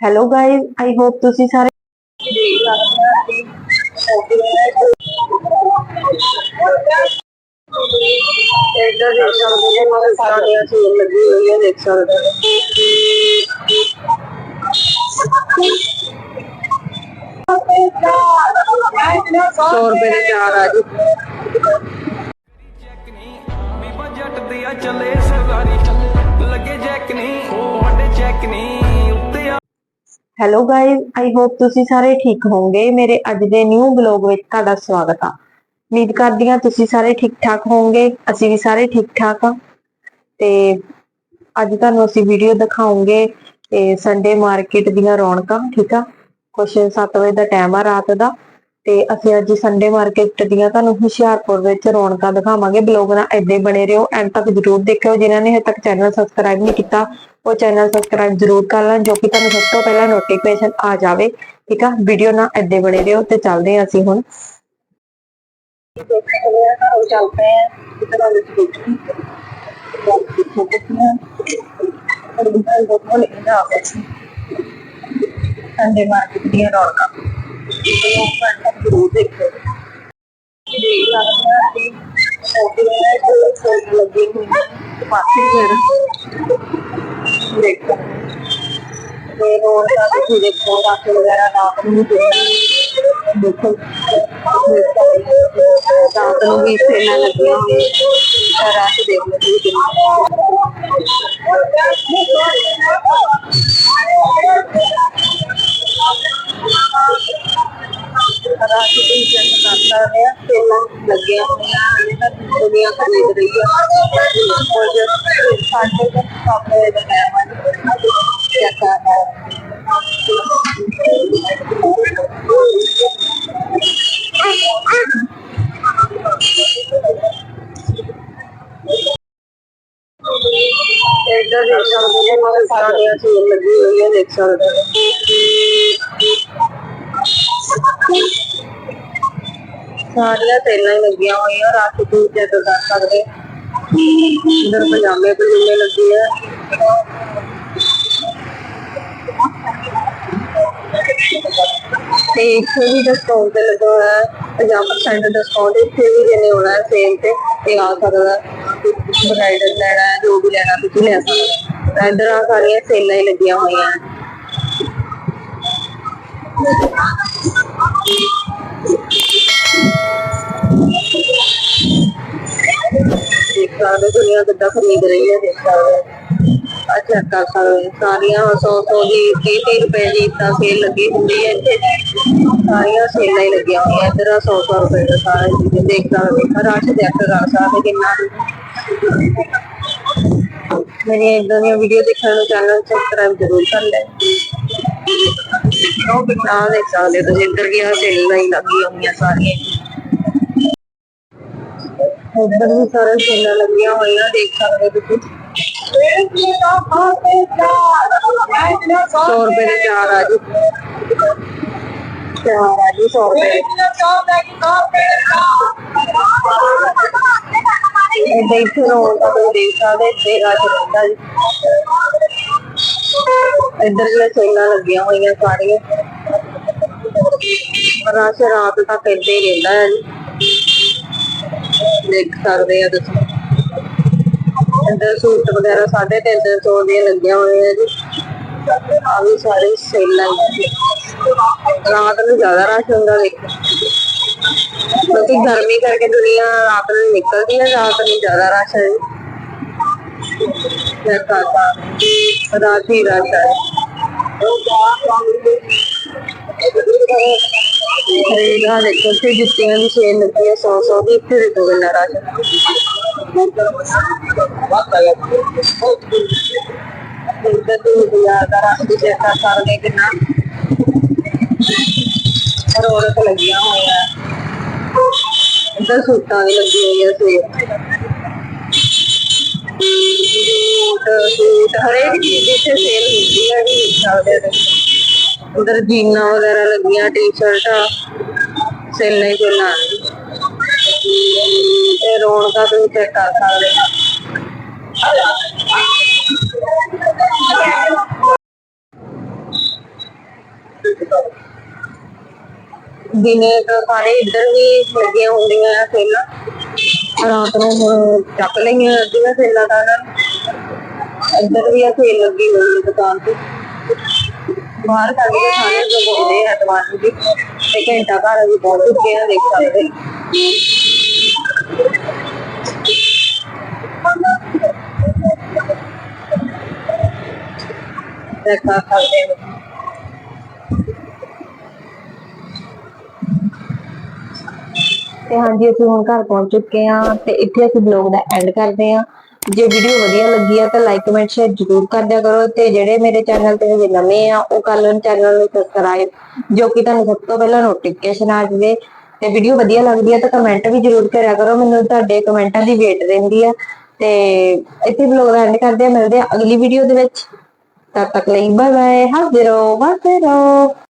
Hello guys I hope ਤੁਸੀਂ ਸਾਰੇ ਇੱਧਰ ਦੇਖ ਸਕਦੇ ਹੋ ਮਗਰ ਸਾਰਿਆਂ ਸੇਲ ਲੱਗੀ ਹੋਈ ਹੈ ਦੇਖ ਸਕਦੇ ਹੋ ਸੌ ਰੁਪਏ ਦੇ ਚਾਰ ਆ ਜੀ ਚੈੱਕ ਨਹੀਂ ਬੀਬਾ ਜੱਟ ਦੀ ਆ ਹੈਲੋ ਗਾਇਸ ਆਈ ਹੋਪ ਤੁਸੀਂ ਸਾਰੇ ਠੀਕ ਹੋਵੋਗੇ। ਮੇਰੇ ਅੱਜ ਦੇ ਨਿਊ ਬਲੌਗ ਵਿੱਚ ਤੁਹਾਡਾ ਸਵਾਗਤ ਆ। ਉਮੀਦ ਕਰਦੀ ਹਾਂ ਤੁਸੀਂ ਸਾਰੇ ਠੀਕ ਠਾਕ ਹੋਵੋਗੇ। ਅਸੀਂ ਵੀ ਸਾਰੇ ਠੀਕ ਠਾਕ ਆ। ਤੇ ਅੱਜ ਤੁਹਾਨੂੰ ਅਸੀਂ ਵੀਡੀਓ ਦਿਖਾਉਂਗੇ ਤੇ ਸੰਡੇ ਮਾਰਕੀਟ ਦੀਆਂ ਰੌਣਕਾਂ, ਠੀਕ ਆ? ਕੁਛ 7 ਵਜੇ ਦਾ ਟਾਈਮ ਆ ਰਾਤ ਦਾ। ਤੇ ਅਸੀਂ ਅੱਜ ਸੰਡੇ ਮਾਰਕੀਟ ਦੀਆਂ ਤੁਹਾਨੂੰ ਹੁਸ਼ਿਆਰਪੁਰ ਵਿੱਚ ਰੌਣਕਾਂ ਦਿਖਾਵਾਂਗੇ। ਬਲੌਗ ਨਾਲ ਏਦਾਂ ਬਣੇ ਰਹੋ, ਐਂਡ ਤੱਕ ਜਰੂਰ ਦੇਖਿਓ। ਜਿਨ੍ਹਾਂ ਨੇ ਹਜੇ ਤੱਕ ਚੈਨਲ ਸਬਸਕ੍ਰਾਈਬ ਨਹੀਂ ਕੀਤਾ, ਉਹ ਚੈਨਲ ਸਬਸਕ੍ਰਾਈਬ ਜਰੂਰ ਕਰ ਲੈਣ, ਜੋ ਕਿ ਤੁਹਾਨੂੰ ਸਭ ਤੋਂ ਪਹਿਲਾਂ ਨੋਟੀਫਿਕੇਸ਼ਨ ਆ ਜਾਵੇ। ਠੀਕ ਆ? ਵੀਡੀਓ ਨਾਲ ਏਦਾਂ ਬਣੇ ਰਹੋ ਤੇ ਚੱਲਦੇ ਹਾਂ ਅਸੀਂ ਹੁਣ। ਚੱਲ ਪਏ ਆ ਕਿਤਨਾ ਦੇ ਸਕੂਟਰੀ ਸੰਡੇ ਮਾਰਕੀਟ ਦੀਆਂ ਰੌਣਕਾਂ। ਲੋਕ ਘੰਟਾ ਜ਼ਰੂਰ ਦੇਖੋ ਦੇਖ ਸਕਦੇ ਆ ਕਿ ਸ਼ੌਪਿੰਗ ਹੈ ਜੋ ਸੇਲ ਲੱਗੀ ਹੋਈ ਹੈ ਮਾਰਕੀਟ ਵਗੈਰਾ ਦੇਖ ਸਕਦੇ ਹੋ। ਤੇ ਰੋਡ ਦਾ ਤੁਸੀਂ ਦੇਖੋ ਰਾਤ ਵਗੈਰਾ ਰਾਤ ਨੂੰ ਵੀ ਦੇਖਣਾ ਦੇਖੋ ਰਾਤ ਨੂੰ ਵੀ ਸੇਲਾਂ ਲੱਗੀਆਂ ਹੋਈਆਂ ਤਾਂ ਰਾਤ ਦੇਖ ਲਓ ਤੁਸੀਂ ਰਾਤ ਦੀ ਚੈੱਕ ਕਰ ਸਕਦੇ ਆ ਸੇਲਾਂ ਲੱਗੀਆਂ ਹੋਈਆਂ ਹਲੇ ਤਾਂ ਦੁਨੀਆ ਖਰੀਦ ਰਹੀ ਹੈ ਕੁਝ ਸਾਡੇ ਤੱਕ ਕਾਪੇ ਦਾ ਟਾਈਮ ਹੈ। ਇੱਧਰ ਦੇਖ ਸਕਦੇ ਹੋ ਮਗਰ ਸਾਰਿਆਂ ਸੇਲ ਲੱਗੀ ਹੋਈ ਹੈ ਦੇਖ ਸਕਦੇ ਹੋ ਸਾਰੀਆਂ ਸੇਲਾਂ ਹੀ ਲੱਗੀਆਂ ਹੋਈਆਂ, ਰਾਤ ਨੂੰ ਚੈੱਕ ਕਰ ਸਕਦੇ ਹੋ। ਪਜਾਮੇ ਪਜੂਮੇ ਲੱਗੇ ਆ। ਤੇ ਇੱਥੇ ਵੀ ਡਿਸਕਾਊਂਟ ਤੇ ਲੱਗਾ ਹੋਇਆ ਹੈ। 50% ਡਿਸਕਾਊਂਟ ਇੱਥੇ ਵੀ ਦੇਣੇ ਹੋਣਾ ਹੈ ਸੇਲ ਤੇ ਤੇ ਆ ਸਕਦਾ ਬ੍ਰਾਈਡਲ ਲੈਣਾ ਹੈ, ਜੋ ਵੀ ਲੈਣਾ ਤੁਸੀਂ ਲੈ ਸਕਦੇ ਹੋ। ਤਾਂ ਇੱਧਰ ਆ ਸਾਰੀਆਂ ਸੇਲਾਂ ਹੀ ਲੱਗੀਆਂ ਹੋਈਆਂ। ਹੈ ਦੁਨੀਆ ਕਿੱਦਾਂ ਖਰੀਦ ਰਹੀ ਹੈ ਦੇਖ ਸਕਦੇ ਹੋ। ਕਰ ਸਕਦੇ ਸਾਰੀਆਂ 100 100 ਦੀ 30 30 ਰੁਪਏ ਦੀ ਤਾਂ ਸੇਲ ਲੱਗੀ ਹੁੰਦੀ ਹੈ ਇੱਥੇ। ਸਾਰੀਆਂ ਸੇਲਾਂ ਹੀ ਲੱਗੀਆਂ ਹੋਈਆਂ। ਇੱਧਰ 100 100 ਰੁਪਏ ਦਾ ਸਾਰਾ ਚੀਜ਼ ਦੇਖ ਸਕਦੇ ਹੋ ਰਸ਼ ਕਰ ਸਕਦੇ ਕਿੰਨਾ। ਮੇਰੀ ਇਦਾਂ ਦੀਆਂ ਵੀਡੀਓ ਦੇਖਣ ਨੂੰ ਚੈਨਲ ਸਬਸਕ੍ਰਾਈਬ ਜ਼ਰੂਰ ਕਰ ਲੈ। ਆ ਦੇਖ ਸਕਦੇ ਤੁਸੀਂ ਇੱਧਰ ਵੀ ਸੇਲਾਂ ਹੀ ਲੱਗੀਆਂ ਹੋਈਆਂ ਸਾਰੀਆਂ। ਇੱਧਰ ਵੀ ਸਾਰੇ ਸੇਲਾਂ ਲੱਗੀਆਂ ਹੋਈਆਂ ਦੇਖ ਸਕਦੇ ਹੋ ਤੁਸੀਂ। 100 ਰੁਪਏ ਦੇ ਚਾਰ ਆ ਜੀ ਚਾਰ ਆ ਜੀ 100 ਰੁਪਏ। ਦੇ। ਏਦਾਂ ਰੋਣ ਦਾ ਤੁਸੀਂ ਦੇਖ ਸਕਦੇ ਇੱਥੇ ਰਾਜ ਜੀ। ਇੱਧਰ ਵੀ ਸੇਲਾਂ ਲੱਗੀਆਂ ਹੋਈਆਂ ਸਾਰੀਆਂ। ਰਾਤ ਰਾਤ ਤੱਕ ਇੱਦਾਂ ਹੀ ਰਹਿੰਦਾ ਹੈ ਜੀ। ਦੇਖ ਸਕਦੇ ਆ ਤੁਸੀਂ। ਇੱਧਰ ਸੂਟ ਵਗੈਰਾ 350 ਦੀਆਂ ਲੱਗੀਆਂ ਹੋਈਆਂ ਜੀ। ਆ ਵੀ ਸਾਰੇ ਸੇਲਾਂ ਆ। ਰਾਤ ਨੂੰ ਜ਼ਿਆਦਾ ਰਸ਼ ਹੁੰਦਾ ਦੇਖੋ। ਕਿਉਂਕਿ ਗਰਮੀ ਕਰਕੇ ਦੁਨੀਆ ਰਾਤ ਨੂੰ ਨਿਕਲਦੀ ਹੈ ਰਾਤ ਨੂੰ ਜ਼ਿਆਦਾ ਰਸ਼ ਹੈ ਜੀ। ਰਾਤ ਹੀ ਰਸ਼ ਹੈ ਖਰੀਦਾ ਦੇਖੋ ਤੇ ਜੁੱਤੀਆਂ ਦੀ ਸੇਲ ਲੱਗੀ ਹੈ 100 100 ਦੀ ਇੱਥੇ ਦੇਖੋ ਕਿੰਨਾ ਰਸ਼ ਇੱਧਰ ਦੀ ਬਾਜ਼ਾਰ ਦਾ ਰਸ਼ ਵੀ ਚੈੱਕ ਕਰ ਸਕਦੇ ਕਿੰਨਾ ਰੌਣਕ ਲੱਗੀਆਂ ਹੋਈਆਂ ਇੱਧਰ ਸੂਟਾਂ ਦੀ ਲੱਗੀ ਹੋਈ ਹੈ ਸੇਲ ਸੂਟ ਸੂਟ ਹਰੇਕ ਚੀਜ਼ ਇੱਥੇ ਸੇਲ ਹੁੰਦੀ ਹੈ ਜੀ ਸਕਦੇ ਹੋ ਉਧਰ ਜੀਨਾਂ ਵਗੈਰਾ ਲੱਗੀਆਂ, ਟੀ-ਸ਼ਰਟਾਂ, ਸੇਲਾਂ ਹੀ ਸੇਲਾਂ ਇਹ ਰੌਣਕਾਂ ਤੁਸੀਂ ਚੈੱਕ ਕਰ ਸਕਦੇ ਦਿਨੇ ਤਾਂ ਸਾਰੇ ਇੱਧਰ ਵੀ ਲੱਗੀਆਂ ਹੁੰਦੀਆਂ ਆ ਸੇਲਾਂ। ਰਾਤ ਨੂੰ ਚੱਕ ਲਈਆਂ ਅੱਧੀਆਂ ਸੇਲਾਂ ਤਾਂ ਇਹਨਾਂ ਇੱਧਰ ਵੀ ਆ ਸੇਲ ਲੱਗੀ ਹੋਈ ਦੁਕਾਨ ਤੇ। ਬਾਹਰ ਕੱਢ ਕੇ ਸਾਰੇ ਲਗਾਉਂਦੇ ਆ ਦੁਕਾਨ ਦੀ ਤੇ ਘੰਟਾ ਘਰ ਵੀ ਪਹੁੰਚ ਚੁੱਕੇ ਦੇਖ ਸਕਦੇ। ਦੇਖ ਸਕਦੇ ਤੇ ਹਾਂਜੀ, ਅਸੀਂ ਹੁਣ ਘਰ ਪਹੁੰਚ ਚੁੱਕੇ ਹਾਂ ਤੇ ਇੱਥੇ ਅਸੀਂ ਬਲੌਗ ਦਾ ਐਂਡ ਕਰਦੇ ਹਾਂ ਜੇ ਵੀਡੀਓ ਵਧੀਆ ਲੱਗੀ ਆ ਤਾਂ ਲਾਈਕ ਕਮੈਂਟ ਸ਼ੇਅਰ ਜ਼ਰੂਰ ਕਰ ਦਿਆ ਕਰੋ ਤੇ ਜਿਹੜੇ ਮੇਰੇ ਚੈਨਲ ਤੇ ਹਜੇ ਨਵੇਂ ਆ, ਉਹ ਕਰ ਲੈਣ ਚੈਨਲ ਨੂੰ ਸਬਸਕ੍ਰਾਈਬ ਜੋ ਕਿ ਤੁਹਾਨੂੰ ਸਭ ਤੋਂ ਪਹਿਲਾਂ ਨੋਟੀਫਿਕੇਸ਼ਨ ਆ ਜਾਵੇ ਤੇ ਵੀਡੀਓ ਵਧੀਆ ਲੱਗਦੀ ਆ ਤਾਂ ਕਮੈਂਟ ਵੀ ਜ਼ਰੂਰ ਕਰਿਆ ਕਰੋ, ਮੈਨੂੰ ਤੁਹਾਡੇ ਕਮੈਂਟਾਂ ਦੀ ਵੇਟ ਰਹਿੰਦੀ ਆ ਤੇ ਇੱਥੇ ਬਲੌਗ ਦਾ ਐਂਡ ਕਰਦੇ ਆ, ਮਿਲਦੇ ਆ ਅਗਲੀ ਵੀਡੀਓ ਦੇ ਵਿੱਚ। ਤਦ ਤੱਕ ਲਈ ਬਾਏ ਬਾਏ ਹੱਸਦੇ ਰਹੋ ਵਸਦੇ ਰਹੋ।